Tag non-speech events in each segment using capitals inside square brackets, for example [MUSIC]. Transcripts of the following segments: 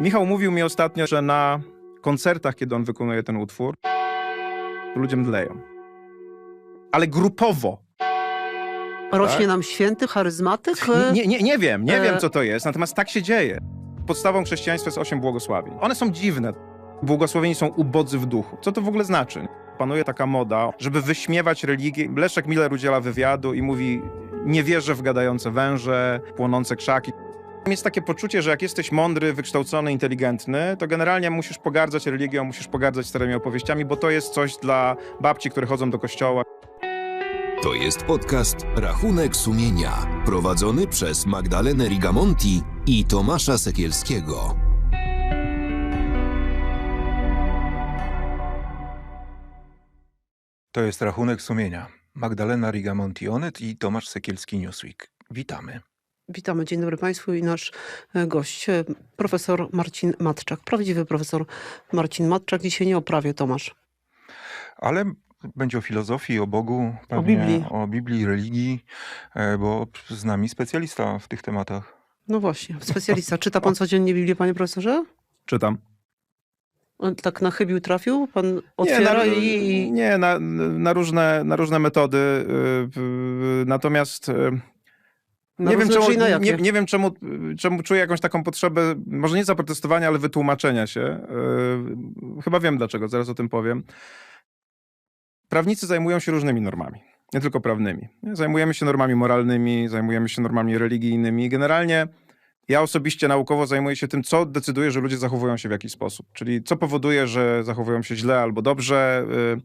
Michał mówił mi ostatnio, że na koncertach, kiedy on wykonuje ten utwór, ludzie mdleją. Ale grupowo. Rośnie Tak? nam święty, charyzmatyk? Nie, nie, nie wiem, nie E- wiem co to jest, natomiast tak się dzieje. Podstawą chrześcijaństwa jest osiem błogosławień. One są dziwne. Błogosławieni są ubodzy w duchu. Co to w ogóle znaczy? Panuje taka moda, żeby wyśmiewać religię. Leszek Miller udziela wywiadu i mówi nie wierzę w gadające węże, płonące krzaki. Jest takie poczucie, że jak jesteś mądry, wykształcony, inteligentny, to generalnie musisz pogardzać religią, musisz pogardzać starymi opowieściami, bo to jest coś dla babci, które chodzą do kościoła. To jest podcast Rachunek Sumienia, prowadzony przez Magdalenę Rigamonti i Tomasza Sekielskiego. To jest rachunek sumienia. Magdalena Rigamonti-Onet i Tomasz Sekielski Newsweek. Witamy. Witamy, dzień dobry Państwu i nasz e, gość, e, profesor Marcin Matczak. Prawdziwy profesor Marcin Matczak. Dzisiaj nie o prawie, Tomasz. Ale będzie o filozofii, o Bogu, pewnie Biblii. o Biblii, religii, e, bo z nami specjalista w tych tematach. No właśnie, specjalista. Czyta Pan codziennie Biblię, Panie Profesorze? Czytam. On tak na chybił trafił? Pan otwiera na, i... Nie, na, na, różne, na różne metody. y, Natomiast y, nie, wiem, czemu, nie, nie wiem czemu, czemu czuję jakąś taką potrzebę, może nie zaprotestowania, ale wytłumaczenia się. Y, Chyba wiem dlaczego, zaraz o tym powiem. Prawnicy zajmują się różnymi normami, nie tylko prawnymi. Zajmujemy się normami moralnymi, zajmujemy się normami religijnymi. Generalnie ja osobiście naukowo zajmuję się tym, co decyduje, że ludzie zachowują się w jakiś sposób. Czyli co powoduje, że zachowują się źle albo dobrze, y, y,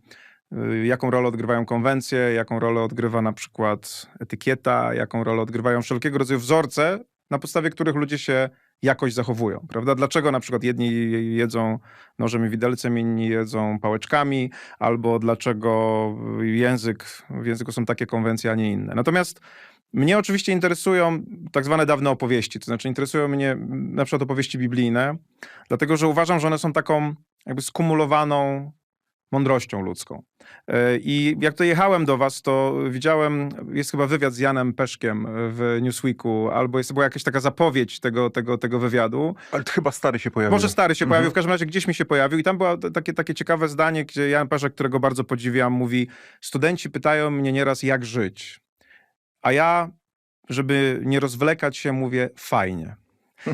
jaką rolę odgrywają konwencje, jaką rolę odgrywa na przykład etykieta, jaką rolę odgrywają wszelkiego rodzaju wzorce, na podstawie których ludzie się jakoś zachowują, prawda? Dlaczego na przykład jedni jedzą nożem i widelcem, inni jedzą pałeczkami, albo dlaczego język, w języku są takie konwencje, a nie inne. Natomiast mnie oczywiście interesują tak zwane dawne opowieści, to znaczy interesują mnie mm, na przykład opowieści biblijne, dlatego że uważam, że one są taką jakby skumulowaną mądrością ludzką. E, I jak to jechałem do was, to widziałem, jest chyba wywiad z Janem Peszkiem w Newsweeku, albo jest była jakaś taka zapowiedź tego, tego, tego wywiadu. Ale to chyba stary się pojawił. Może stary się Mhm. pojawił, w każdym razie gdzieś mi się pojawił i tam było takie, takie ciekawe zdanie, gdzie Jan Peszek, którego bardzo podziwiam, mówi studenci pytają mnie nieraz jak żyć, a ja, żeby nie rozwlekać się, mówię fajnie.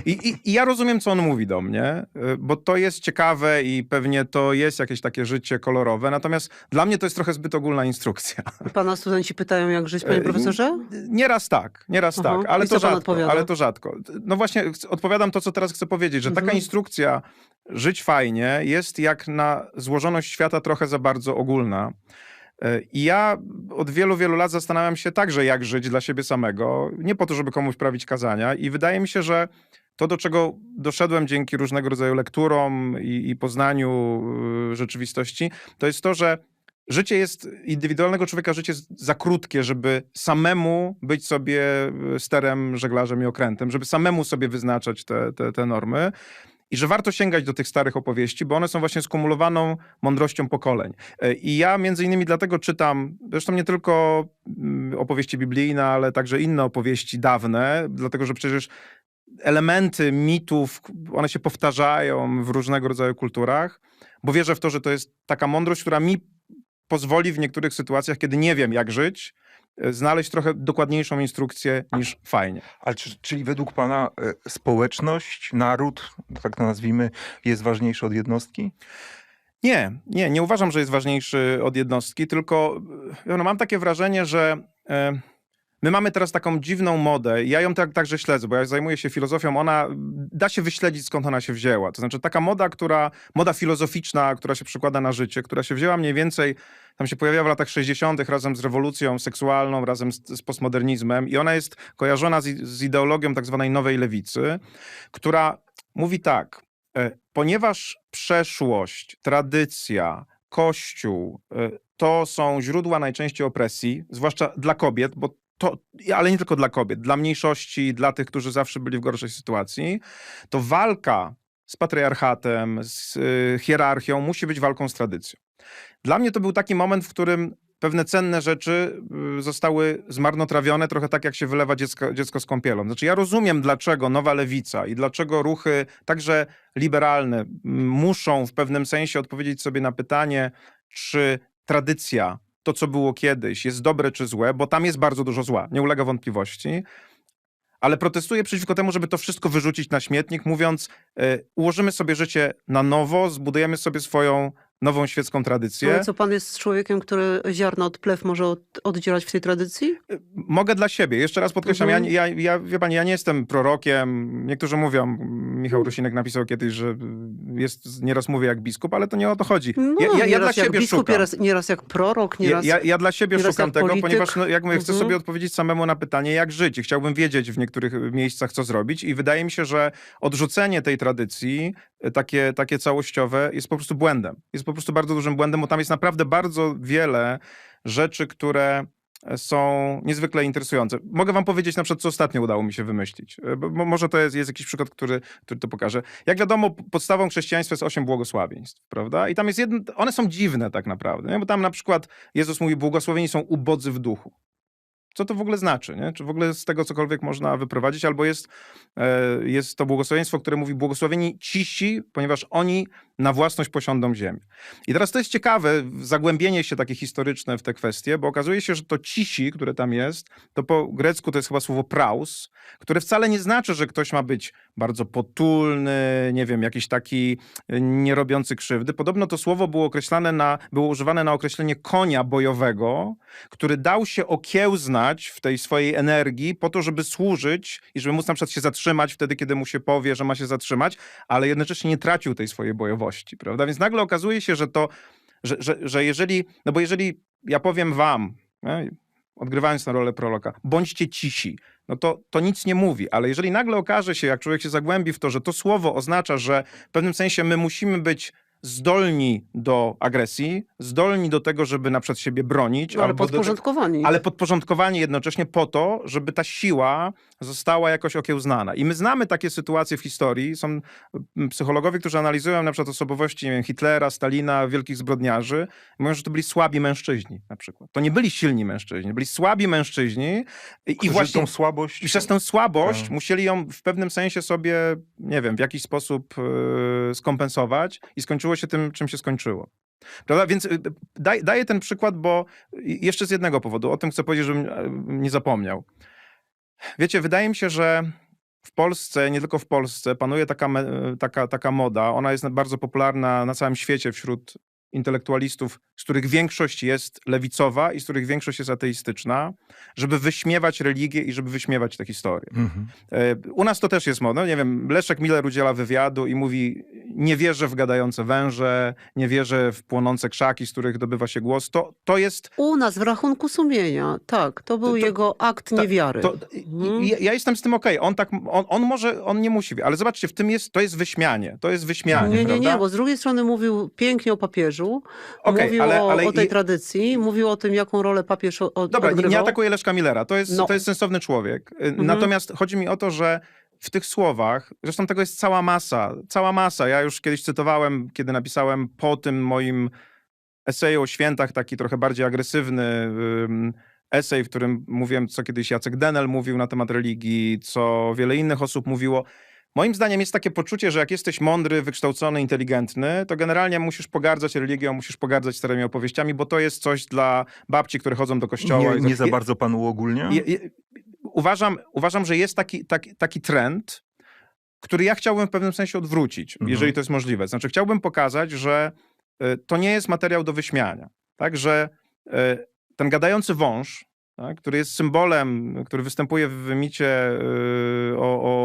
I, i, I ja rozumiem, co on mówi do mnie, y, bo to jest ciekawe i pewnie to jest jakieś takie życie kolorowe, natomiast dla mnie to jest trochę zbyt ogólna instrukcja. Pana studenci pytają, jak żyć, Panie E, Profesorze? Nieraz tak, nieraz Aha. tak, ale to rzadko, ale to rzadko. No właśnie, odpowiadam to, co teraz chcę powiedzieć, że taka Mhm. instrukcja żyć fajnie jest jak na złożoność świata trochę za bardzo ogólna. E, I ja od wielu, wielu lat zastanawiam się także, jak żyć dla siebie samego, nie po to, żeby komuś prawić kazania i wydaje mi się, że to, do czego doszedłem dzięki różnego rodzaju lekturom i, i poznaniu y, rzeczywistości, to jest to, że życie jest, indywidualnego człowieka życie jest za krótkie, żeby samemu być sobie y, sterem, żeglarzem i okrętem, żeby samemu sobie wyznaczać te, te, te normy. I że warto sięgać do tych starych opowieści, bo one są właśnie skumulowaną mądrością pokoleń. E, I ja między innymi dlatego czytam, zresztą nie tylko mm, opowieści biblijne, ale także inne opowieści dawne, dlatego że przecież elementy mitów, one się powtarzają w różnego rodzaju kulturach, bo wierzę w to, że to jest taka mądrość, która mi pozwoli w niektórych sytuacjach, kiedy nie wiem jak żyć, znaleźć trochę dokładniejszą instrukcję niż fajnie. Ale czy, czyli według pana e, społeczność, naród, tak to nazwijmy, jest ważniejszy od jednostki? Nie, nie, nie uważam, że jest ważniejszy od jednostki, tylko e, no, mam takie wrażenie, że e, my mamy teraz taką dziwną modę. Ja ją tak, także śledzę, bo ja zajmuję się filozofią. Ona da się wyśledzić, skąd ona się wzięła. To znaczy taka moda, która, moda filozoficzna, która się przekłada na życie, która się wzięła mniej więcej, tam się pojawiła w latach 60. razem z rewolucją seksualną, razem z, z postmodernizmem i ona jest kojarzona z, z ideologią tak zwanej nowej lewicy, która mówi tak, e, ponieważ przeszłość, tradycja, kościół e, to są źródła najczęściej opresji, zwłaszcza dla kobiet, bo to, ale nie tylko dla kobiet, dla mniejszości, dla tych, którzy zawsze byli w gorszej sytuacji, to walka z patriarchatem, z y, hierarchią musi być walką z tradycją. Dla mnie to był taki moment, w którym pewne cenne rzeczy y, zostały zmarnotrawione, trochę tak jak się wylewa dziecko, dziecko z kąpielą. Znaczy ja rozumiem, dlaczego nowa lewica i dlaczego ruchy także liberalne m, muszą w pewnym sensie odpowiedzieć sobie na pytanie, czy tradycja, to co było kiedyś, jest dobre czy złe, bo tam jest bardzo dużo zła, nie ulega wątpliwości. Ale protestuję przeciwko temu, żeby to wszystko wyrzucić na śmietnik, mówiąc, y, ułożymy sobie życie na nowo, zbudujemy sobie swoją nową świecką tradycję. Ale co pan jest człowiekiem, który ziarno od plew może od, oddzielać w tej tradycji? Mogę dla siebie. Jeszcze raz podkreślam, Mhm. ja, ja, ja, wie pani, ja nie jestem prorokiem. Niektórzy mówią, Michał Rusinek napisał kiedyś, że jest, nieraz mówię jak biskup, ale to nie o to chodzi. No, ja, ja, ja dla jak siebie biskup, szukam. Nieraz, nieraz jak prorok, Ja, nieraz... ja, ja dla siebie szukam tego, polityk. ponieważ no, jak mówię, chcę Mhm. sobie odpowiedzieć samemu na pytanie, jak żyć. I chciałbym wiedzieć w niektórych miejscach, co zrobić. I wydaje mi się, że odrzucenie tej tradycji, e, takie, takie całościowe, jest po prostu błędem. Jest po prostu bardzo dużym błędem, bo tam jest naprawdę bardzo wiele rzeczy, które e, są niezwykle interesujące. Mogę wam powiedzieć na przykład, co ostatnio udało mi się wymyślić. E, Bo, może to jest, jest jakiś przykład, który, który to pokaże. Jak wiadomo, podstawą chrześcijaństwa jest osiem błogosławieństw, prawda? I tam jest jedno, one są dziwne tak naprawdę, nie? bo tam na przykład Jezus mówi, błogosławieni są ubodzy w duchu. Co to w ogóle znaczy? Nie? Czy w ogóle z tego cokolwiek można wyprowadzić? Albo jest, e, jest to błogosławieństwo, które mówi błogosławieni cisi, ponieważ oni na własność posiądą ziemię. I teraz to jest ciekawe, zagłębienie się takie historyczne w te kwestie, bo okazuje się, że to cisi, które tam jest, to po grecku to jest chyba słowo praus, które wcale nie znaczy, że ktoś ma być bardzo potulny, nie wiem, jakiś taki e, nie robiący krzywdy. Podobno to słowo było określane na, było używane na określenie konia bojowego, który dał się okiełznać w tej swojej energii po to, żeby służyć i żeby móc na przykład się zatrzymać wtedy, kiedy mu się powie, że ma się zatrzymać, ale jednocześnie nie tracił tej swojej bojowości, prawda? Więc nagle okazuje się, że to, że, że, że jeżeli, no bo jeżeli ja powiem wam, nie, odgrywając na rolę proroka, bądźcie cisi, no to, to nic nie mówi, ale jeżeli nagle okaże się, jak człowiek się zagłębi w to, że to słowo oznacza, że w pewnym sensie my musimy być zdolni do agresji, zdolni do tego, żeby na przykład siebie bronić, No, ale albo do, podporządkowani. ale podporządkowanie jednocześnie po to, żeby ta siła została jakoś okiełznana. I my znamy takie sytuacje w historii. Są mm, psychologowie, którzy analizują na przykład osobowości wiem, Hitlera, Stalina, wielkich zbrodniarzy. Mówią, że to byli słabi mężczyźni na przykład. To nie byli silni mężczyźni, byli słabi mężczyźni i, Którzy właśnie tą słabość... przez tę słabość Tak. musieli ją w pewnym sensie sobie, nie wiem, w jakiś sposób yy, skompensować i skończyło się tym, czym się skończyło. Prawda? Więc y, daj, daję ten przykład, bo jeszcze z jednego powodu, o tym chcę powiedzieć, żebym e, nie zapomniał. Wiecie, wydaje mi się, że w Polsce, nie tylko w Polsce, panuje taka, me- taka, taka moda. Ona jest bardzo popularna na całym świecie wśród intelektualistów, z których większość jest lewicowa i z których większość jest ateistyczna, żeby wyśmiewać religię i żeby wyśmiewać tę historię. Mhm. E, U nas to też jest modne. Nie wiem, Leszek Miller udziela wywiadu i mówi, nie wierzę w gadające węże, nie wierzę w płonące krzaki, z których dobywa się głos. To, to jest... U nas w rachunku sumienia, tak, to był To- to- jego akt ta- niewiary. To, Mhm. ja, ja jestem z tym okej. On tak, on, on może, on nie musi, ale zobaczcie, w tym jest, to jest wyśmianie. To jest wyśmianie, Nie, nie, prawda? nie, bo z drugiej strony mówił pięknie o papieżu, Okej, mówił ale- o, ale o tej tradycji, mówił o tym, jaką rolę papież o- od, Dobra, nie, odgrywał. nie atakuję Leszka Millera. To jest, No. to jest sensowny człowiek. Y, Mhm. Natomiast chodzi mi o to, że w tych słowach, zresztą tego jest cała masa, cała masa. Ja już kiedyś cytowałem, kiedy napisałem po tym moim eseju o świętach, taki trochę bardziej agresywny esej, w którym mówiłem, co kiedyś Jacek Denel mówił na temat religii, co wiele innych osób mówiło. Moim zdaniem jest takie poczucie, że jak jesteś mądry, wykształcony, inteligentny, to generalnie musisz pogardzać religią, musisz pogardzać starymi opowieściami, bo to jest coś dla babci, które chodzą do kościoła. Nie, nie za bardzo panu je- uważam, uważam, że jest taki, taki, taki trend, który ja chciałbym w pewnym sensie odwrócić, Mhm. jeżeli to jest możliwe. Znaczy, chciałbym pokazać, że y, to nie jest materiał do wyśmiania. Tak, że y, ten gadający wąż, tak, który jest symbolem, który występuje w micie o, o, o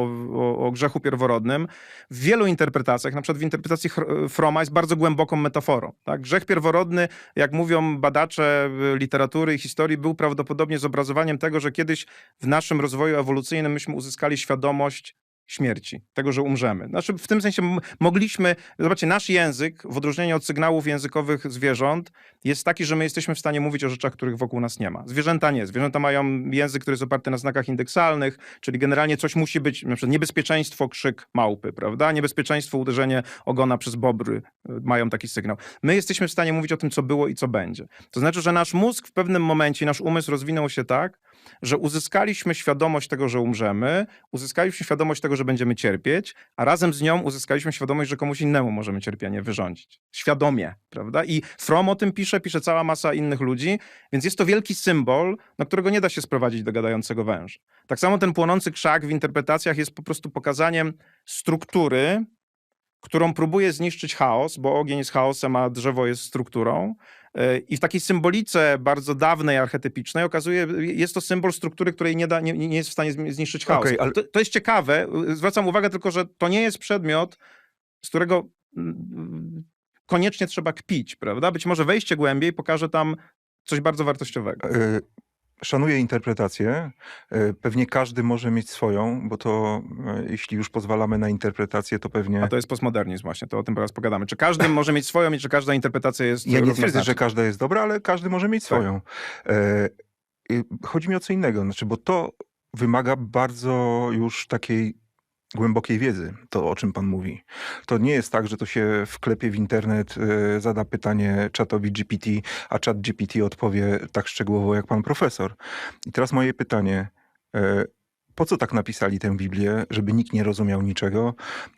grzechu pierworodnym, w wielu interpretacjach, na przykład w interpretacji Froma jest bardzo głęboką metaforą. Tak? Grzech pierworodny, jak mówią badacze y, literatury i historii, był prawdopodobnie zobrazowaniem tego, że kiedyś w naszym rozwoju ewolucyjnym myśmy uzyskali świadomość śmierci, tego, że umrzemy. Znaczy w tym sensie mogliśmy, zobaczcie, nasz język, w odróżnieniu od sygnałów językowych zwierząt, jest taki, że my jesteśmy w stanie mówić o rzeczach, których wokół nas nie ma. Zwierzęta nie. Zwierzęta mają język, który jest oparty na znakach indeksalnych, czyli generalnie coś musi być, na przykład niebezpieczeństwo, krzyk małpy, prawda? Niebezpieczeństwo, uderzenie ogona przez bobry y, mają taki sygnał. My jesteśmy w stanie mówić o tym, co było i co będzie. To znaczy, że nasz mózg w pewnym momencie, nasz umysł rozwinął się tak, że uzyskaliśmy świadomość tego, że umrzemy, uzyskaliśmy świadomość tego, że będziemy cierpieć, a razem z nią uzyskaliśmy świadomość, że komuś innemu możemy cierpienie wyrządzić. Świadomie, prawda? I Fromm o tym pisze, pisze cała masa innych ludzi, więc jest to wielki symbol, na którego nie da się sprowadzić do gadającego węża. Tak samo ten płonący krzak w interpretacjach jest po prostu pokazaniem struktury, którą próbuje zniszczyć chaos, bo ogień jest chaosem, a drzewo jest strukturą. Yy, I w takiej symbolice bardzo dawnej, archetypicznej okazuje, jest to symbol struktury, której nie, da, nie, nie jest w stanie zniszczyć chaos. Okej, ale- to, to jest ciekawe. Zwracam uwagę tylko, że to nie jest przedmiot, z którego mm, koniecznie trzeba kpić, prawda? Być może wejście głębiej pokaże tam coś bardzo wartościowego. Szanuję interpretację. E, Pewnie każdy może mieć swoją, bo to e, jeśli już pozwalamy na interpretację, to pewnie. A to jest postmodernizm właśnie, to o tym teraz pogadamy. Czy każdy może mieć swoją i czy każda interpretacja jest Ja nie twierdzę, że każda jest dobra, ale każdy może mieć Tak. swoją. E, Chodzi mi o co innego, znaczy, bo to wymaga bardzo już takiej głębokiej wiedzy, to o czym pan mówi. To nie jest tak, że to się wklepie w internet, e, zada pytanie czatowi GPT, a czat GPT odpowie tak szczegółowo jak pan profesor. I teraz moje pytanie. e, Po co tak napisali tę Biblię, żeby nikt nie rozumiał niczego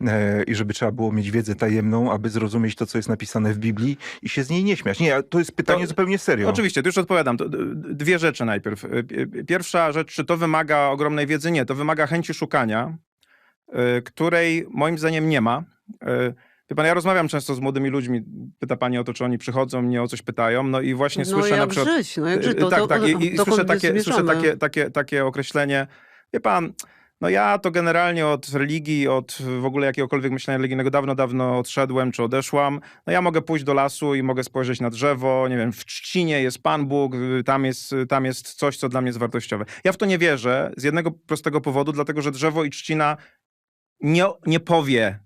e, i żeby trzeba było mieć wiedzę tajemną, aby zrozumieć to, co jest napisane w Biblii i się z niej nie śmiać? Nie, to jest pytanie To- zupełnie serio. Oczywiście, to już odpowiadam. Dwie rzeczy najpierw. Y, Pierwsza rzecz, czy to wymaga ogromnej wiedzy? Nie, to wymaga chęci szukania, której moim zdaniem nie ma. Y, Wie pan, ja rozmawiam często z młodymi ludźmi, pyta pani o to, czy oni przychodzą, mnie o coś pytają, no i właśnie No słyszę jak na przykład... żyć? No jak Y, żyć? To, tak, to, tak. I, i dokąd słyszę, takie, słyszę takie, takie, takie określenie. Wie pan, no ja to generalnie od religii, od w ogóle jakiegokolwiek myślenia religijnego dawno, dawno odszedłem czy odeszłam. No ja mogę pójść do lasu i mogę spojrzeć na drzewo, nie wiem, w trzcinie jest Pan Bóg, y, tam jest, tam jest coś, co dla mnie jest wartościowe. Ja w to nie wierzę z jednego prostego powodu, dlatego że drzewo i trzcina nie, nie powie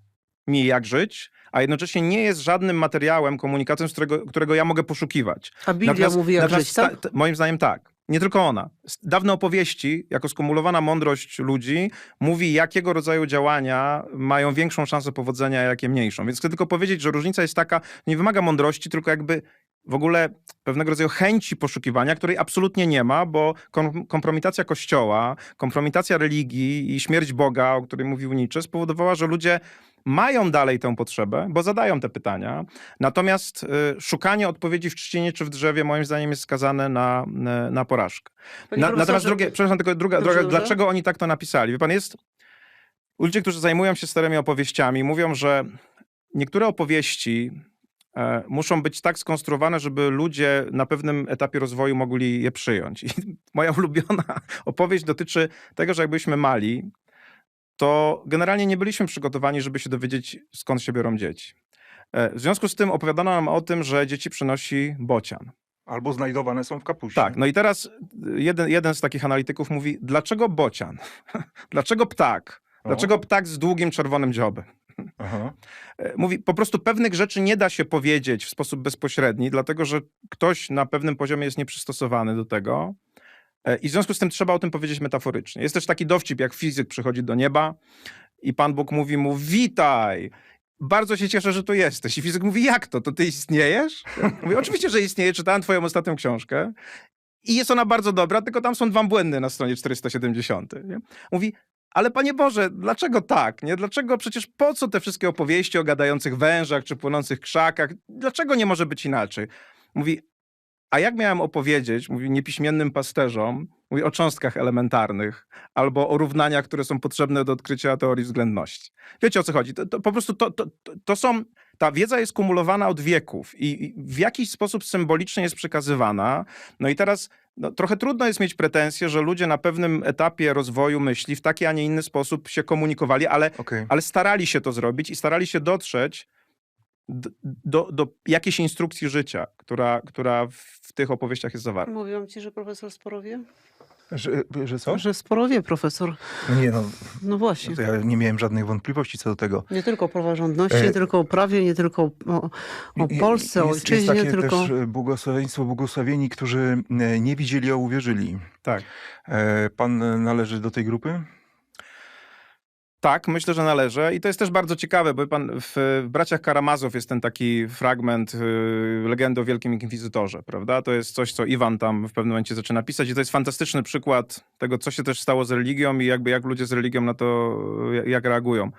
mi, jak żyć, a jednocześnie nie jest żadnym materiałem, komunikatem, którego, którego ja mogę poszukiwać. A Biblia Natomiast- mówi jak żyć, tak? moim zdaniem tak. Nie tylko ona. Dawne opowieści, jako skumulowana mądrość ludzi, mówi, jakiego rodzaju działania mają większą szansę powodzenia, a jakie mniejszą. Więc chcę tylko powiedzieć, że różnica jest taka, nie wymaga mądrości, tylko jakby w ogóle pewnego rodzaju chęci poszukiwania, której absolutnie nie ma, bo kom kompromitacja Kościoła, kompromitacja religii i śmierć Boga, o której mówił Nietzsche, spowodowała, że ludzie mają dalej tę potrzebę, bo zadają te pytania. Natomiast y, szukanie odpowiedzi w trzcinie czy w drzewie, moim zdaniem, jest skazane na, na, na porażkę. Na, natomiast drugie, przepraszam, tylko druga, droga, dlaczego oni tak to napisali? Wie pan, jest ludzie, którzy zajmują się starymi opowieściami, mówią, że niektóre opowieści e, muszą być tak skonstruowane, żeby ludzie na pewnym etapie rozwoju mogli je przyjąć. I [LAUGHS] moja ulubiona [LAUGHS] opowieść dotyczy tego, że jak byliśmy mali, to generalnie nie byliśmy przygotowani, żeby się dowiedzieć, skąd się biorą dzieci. E, W związku z tym opowiadano nam o tym, że dzieci przynosi bocian. Albo znajdowane są w kapuście. Tak, no i teraz y, jeden, jeden z takich analityków mówi, dlaczego bocian? [LAUGHS] dlaczego ptak? O. Dlaczego ptak z długim czerwonym dziobem? Aha. E, Mówi, po prostu pewnych rzeczy nie da się powiedzieć w sposób bezpośredni, dlatego że ktoś na pewnym poziomie jest nieprzystosowany do tego. E, I w związku z tym trzeba o tym powiedzieć metaforycznie. Jest też taki dowcip, jak fizyk przychodzi do nieba i Pan Bóg mówi mu: Witaj! Bardzo się cieszę, że tu jesteś. I fizyk mówi: Jak to? To ty istniejesz? Mówi: Oczywiście, że istnieję. Czytałem Twoją ostatnią książkę. I jest ona bardzo dobra, tylko tam są dwa błędy na stronie 470. Nie? Mówi, ale Panie Boże, dlaczego tak? Nie? Dlaczego przecież po co te wszystkie opowieści o gadających wężach czy płonących krzakach? Dlaczego nie może być inaczej? Mówi, a jak miałem opowiedzieć, mówi niepiśmiennym pasterzom, mówi o cząstkach elementarnych albo o równaniach, które są potrzebne do odkrycia teorii względności. Wiecie o co chodzi? To, to po prostu to, to, to- są. Ta wiedza jest kumulowana od wieków i i w jakiś sposób symbolicznie jest przekazywana. No i teraz no, trochę trudno jest mieć pretensje, że ludzie na pewnym etapie rozwoju myśli w taki, a nie inny sposób się komunikowali, ale, Okej. ale starali się to zrobić i starali się dotrzeć do, do jakiejś instrukcji życia, która, która w tych opowieściach jest zawarta. Mówiłam ci, że profesor sporo wie? Że, że co? Że sporo wie profesor. No nie, no, No właśnie. to ja nie miałem żadnych wątpliwości co do tego. Nie tylko o praworządności, E, nie tylko o prawie, nie tylko o, o I- Polsce, o jest, ojczyźnie, jest takie tylko... też błogosławieństwo, błogosławieni, którzy e, nie widzieli, a uwierzyli. Tak. E, Pan należy do tej grupy? Tak, myślę, że należy. I to jest też bardzo ciekawe, bo pan w, w Braciach Karamazów jest ten taki fragment y, legendy o Wielkim Inkwizytorze, prawda? To jest coś, co Iwan tam w pewnym momencie zaczyna pisać i to jest fantastyczny przykład tego, co się też stało z religią i jakby jak ludzie z religią na to, jak, jak reagują.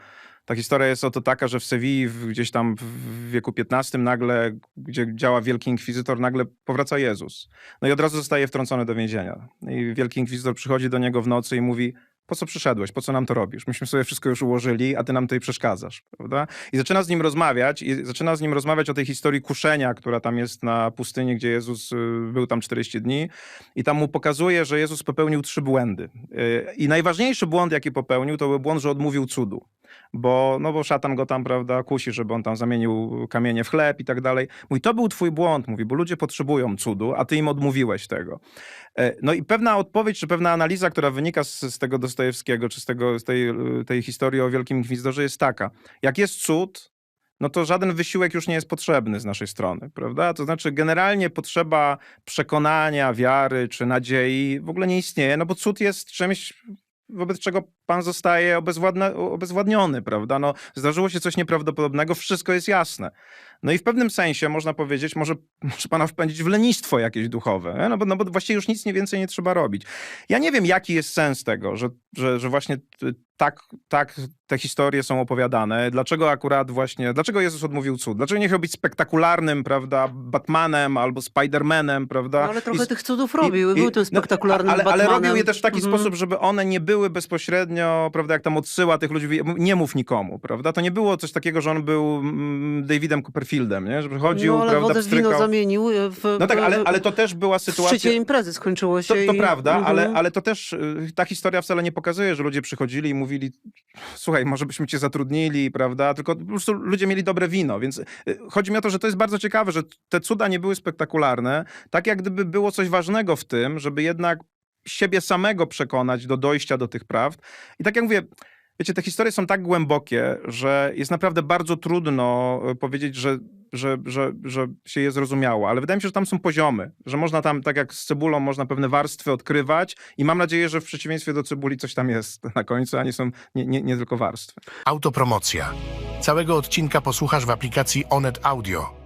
Ta historia jest oto taka, że w Sewilli gdzieś tam w wieku XV nagle, gdzie działa Wielki Inkwizytor, nagle powraca Jezus. No i od razu zostaje wtrącony do więzienia. I Wielki Inkwizytor przychodzi do niego w nocy i mówi, po co przyszedłeś, po co nam to robisz? Myśmy sobie wszystko już ułożyli, a ty nam tutaj przeszkadzasz, prawda? I zaczyna z nim rozmawiać i zaczyna z nim rozmawiać o tej historii kuszenia, która tam jest na pustyni, gdzie Jezus y, był tam 40 dni i tam mu pokazuje, że Jezus popełnił trzy błędy. Y, I najważniejszy błąd, jaki popełnił, to był błąd, że odmówił cudu. Bo, no bo szatan go tam, prawda, kusi, żeby on tam zamienił kamienie w chleb i tak dalej. Mówi, to był twój błąd, mówi, bo ludzie potrzebują cudu, a ty im odmówiłeś tego. E, No i pewna odpowiedź, czy pewna analiza, która wynika z, z tego Dostojewskiego, czy z, tego, z tej, y, tej historii o Wielkim Inkwizytorze jest taka. Jak jest cud, no to żaden wysiłek już nie jest potrzebny z naszej strony, prawda? To znaczy generalnie potrzeba przekonania, wiary czy nadziei w ogóle nie istnieje, no bo cud jest czymś, wobec czego pan zostaje obezwładna, obezwładniony, prawda? No, zdarzyło się coś nieprawdopodobnego, wszystko jest jasne. No i w pewnym sensie można powiedzieć, może, [LAUGHS] może pana wpędzić w lenistwo jakieś duchowe, no bo, no bo właściwie już nic nie więcej nie trzeba robić. Ja nie wiem, jaki jest sens tego, że, że, że właśnie t- tak, tak te historie są opowiadane. Dlaczego akurat właśnie, dlaczego Jezus odmówił cud? Dlaczego nie chciał być spektakularnym, prawda, Batmanem albo Spidermanem, prawda? No, ale I trochę z- tych cudów i- robił i, był tym no, spektakularnym ale, ale Batmanem. robił je też w taki Mhm. sposób, żeby one nie były bezpośrednio, prawda, jak tam odsyła tych ludzi, nie mów nikomu, prawda? To nie było coś takiego, że on był mm, Davidem Copperfieldem, nie? Żeby chodził, no, ale prawda, wodę w wino zamienił w, No tak, ale, w- ale to też była w sytuacja... imprezy skończyło się. To, to i- prawda, Mhm. ale, ale to też y, ta historia wcale nie pokazuje, że ludzie przychodzili i mówili, słuchaj, może byśmy cię zatrudnili, prawda? Tylko po prostu ludzie mieli dobre wino, więc y, chodzi mi o to, że to jest bardzo ciekawe, że te cuda nie były spektakularne, tak jak gdyby było coś ważnego w tym, żeby jednak siebie samego przekonać do dojścia do tych prawd. I tak jak mówię, wiecie, te historie są tak głębokie, że jest naprawdę bardzo trudno y, powiedzieć, że, że, że, że się je zrozumiało, ale wydaje mi się, że tam są poziomy, że można tam, tak jak z cebulą, można pewne warstwy odkrywać i mam nadzieję, że w przeciwieństwie do cebuli coś tam jest [LAUGHS] na końcu, a nie są nie, nie, nie tylko warstwy. Autopromocja. Całego odcinka posłuchasz w aplikacji Onet Audio.